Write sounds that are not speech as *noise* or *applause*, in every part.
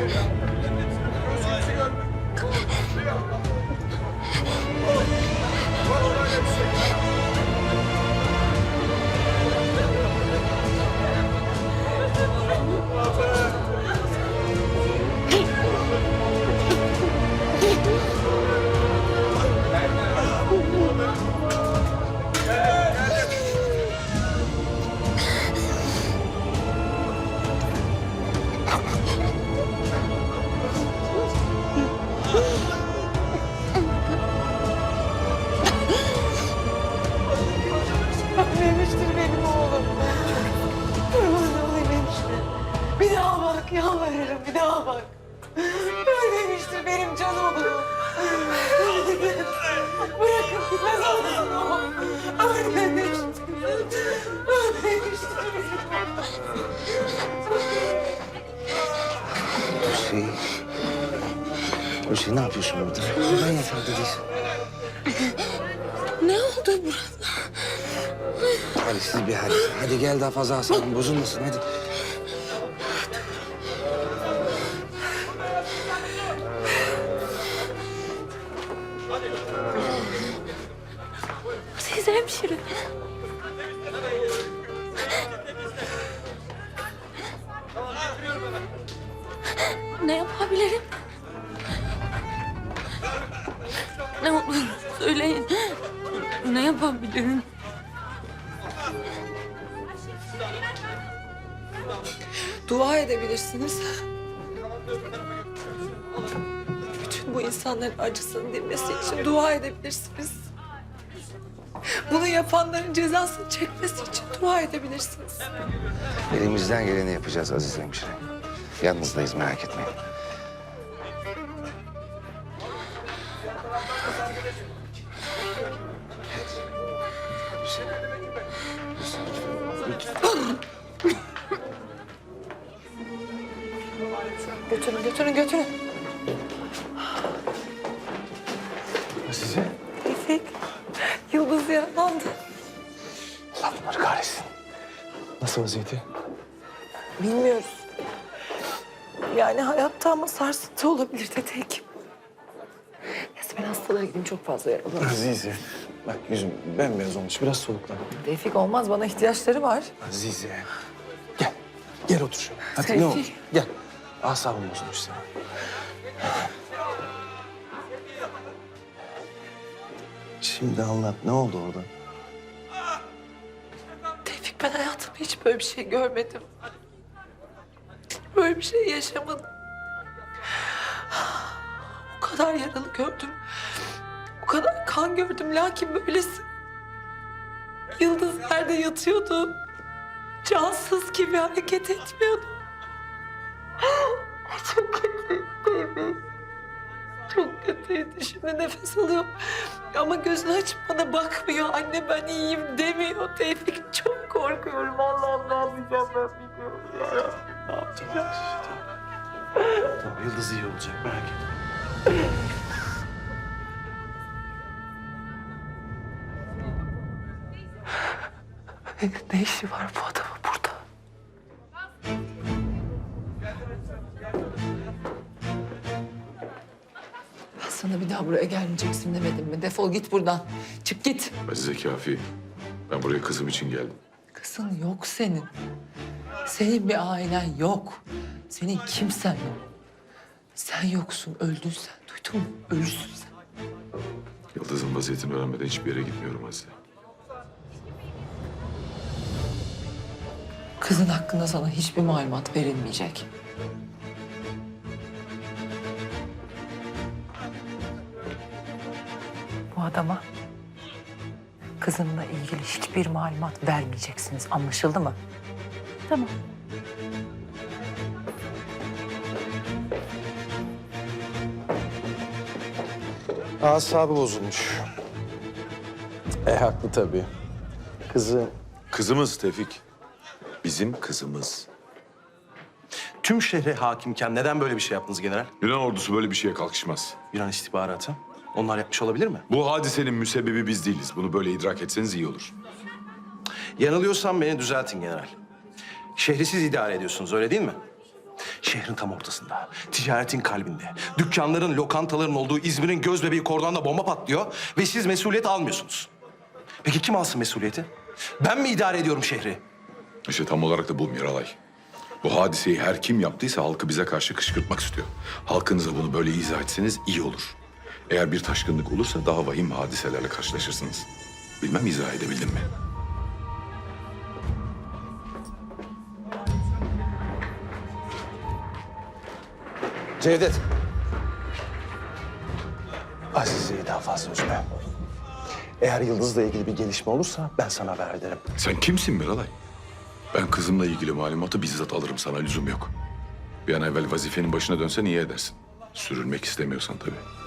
Ölmemiştir benim oğlum. Kurban olayım hemşire. Bir daha bak, yalvarırım bir daha bak. Ölmemiştir benim canım oğlum. Bırakın gitmez olsun oğlum. Ölmemiştir. Ölmemiştir Hüseyin. Hüseyin ne yapıyorsun burada? Neden yatağında değilsin? Ne oldu burada? Hadi siz bir hadi. Hadi gel daha fazla asabın bozulmasın hadi. Hemşire. Ne yapabilirim? Ne olur söyleyin. Ne yapabilirim? Dua edebilirsiniz. Bütün bu insanların acısını dinmesi için dua edebilirsiniz. Bunu yapanların cezasını çekmesi için dua edebilirsiniz. Elimizden geleni yapacağız Aziz hemşire. Yalnızdayız merak etmeyin. Götürün, götürün, götürün. Azize. İpek, Yıldız yaralandı. Allah bunları kahretsin. Nasıl vaziyeti? Bilmiyoruz. Yani hayatta ama sarsıntı olabilir dedi hekim. Neyse ben hastalara gideyim çok fazla yaralı. Azize. Bak yüzüm bembeyaz olmuş. Biraz soluklan. Tevfik olmaz bana ihtiyaçları var. Azize. Gel. Gel otur şöyle. Hadi Tevfik. ne olur. Gel. Asabım bozulmuş senin. Şimdi anlat. Ne oldu orada? Tevfik ben hayatımda hiç böyle bir şey görmedim. Böyle bir şey yaşamadım. O kadar yaralı gördüm. O kadar kan gördüm. Lakin böylesi. Yıldız yerde yatıyordu. Cansız gibi hareket etmiyordu. *laughs* Çok kötüydü Tevfik. Çok kötüydü. Şimdi nefes alıyor. Ama gözünü açıp bana bakmıyor. Anne ben iyiyim demiyor. Tevfik çok korkuyorum. Allah'ım ne yapacağım ben bilmiyorum ya. Ne yapacağım? Tamam, Yıldız iyi olacak. Merak etme. Ne işi var bu adamın sana bir daha buraya gelmeyeceksin demedim mi? Defol git buradan. Çık git. Azize kafi. Ben buraya kızım için geldim. Kızın yok senin. Senin bir ailen yok. Senin kimsen yok. Sen yoksun, öldün sen. Duydun mu? Ölürsün sen. Yıldız'ın vaziyetini öğrenmeden hiçbir yere gitmiyorum Azize. Kızın hakkında sana hiçbir malumat verilmeyecek. Bu adama kızımla ilgili hiçbir malumat vermeyeceksiniz. Anlaşıldı mı? Tamam. Asabı bozulmuş. E haklı tabii. Kızı Kızımız Tevfik. Bizim kızımız. tüm şehre hakimken neden böyle bir şey yaptınız general? Yunan ordusu böyle bir şeye kalkışmaz. Yunan istihbaratı. Onlar yapmış olabilir mi? Bu hadisenin müsebbibi biz değiliz. Bunu böyle idrak etseniz iyi olur. Yanılıyorsam beni düzeltin general. Şehri siz idare ediyorsunuz öyle değil mi? Şehrin tam ortasında, ticaretin kalbinde, dükkanların, lokantaların olduğu İzmir'in göz bebeği kordonda bomba patlıyor ve siz mesuliyet almıyorsunuz. Peki kim alsın mesuliyeti? Ben mi idare ediyorum şehri? İşte tam olarak da bu Miralay. Bu hadiseyi her kim yaptıysa halkı bize karşı kışkırtmak istiyor. Halkınıza bunu böyle izah etseniz iyi olur. Eğer bir taşkınlık olursa daha vahim hadiselerle karşılaşırsınız. Bilmem izah edebildim mi? Cevdet. Azize'yi daha fazla üzme. Eğer Yıldız'la ilgili bir gelişme olursa ben sana haber ederim. Sen kimsin Miralay? Ben kızımla ilgili malumatı bizzat alırım sana lüzum yok. Bir an evvel vazifenin başına dönsen iyi edersin. Sürülmek istemiyorsan tabii.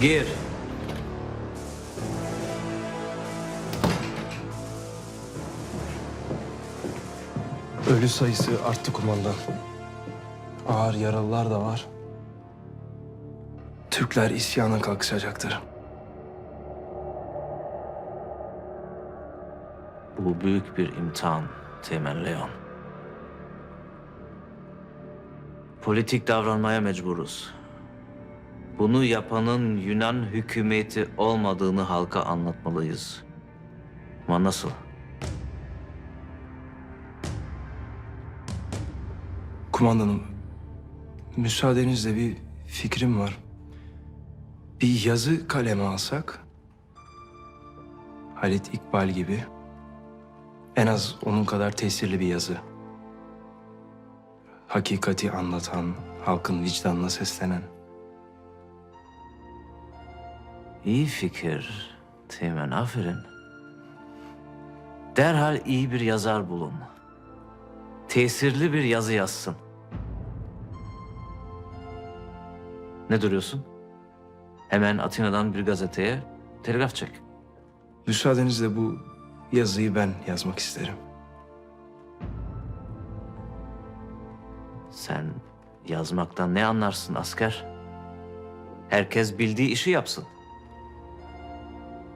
Gir. Ölü sayısı arttı kumandan. Ağır yaralılar da var. Türkler isyana kalkışacaktır. Bu büyük bir imtihan Teğmen Leon. Politik davranmaya mecburuz. Bunu yapanın Yunan hükümeti olmadığını halka anlatmalıyız. Ama nasıl? Kumandanım, müsaadenizle bir fikrim var. Bir yazı kaleme alsak, Halit İkbal gibi, en az onun kadar tesirli bir yazı. Hakikati anlatan, halkın vicdanına seslenen. İyi fikir Teğmen, aferin. Derhal iyi bir yazar bulun. Tesirli bir yazı yazsın. Ne duruyorsun? Hemen Atina'dan bir gazeteye telgraf çek. Müsaadenizle bu yazıyı ben yazmak isterim. Sen yazmaktan ne anlarsın asker? Herkes bildiği işi yapsın.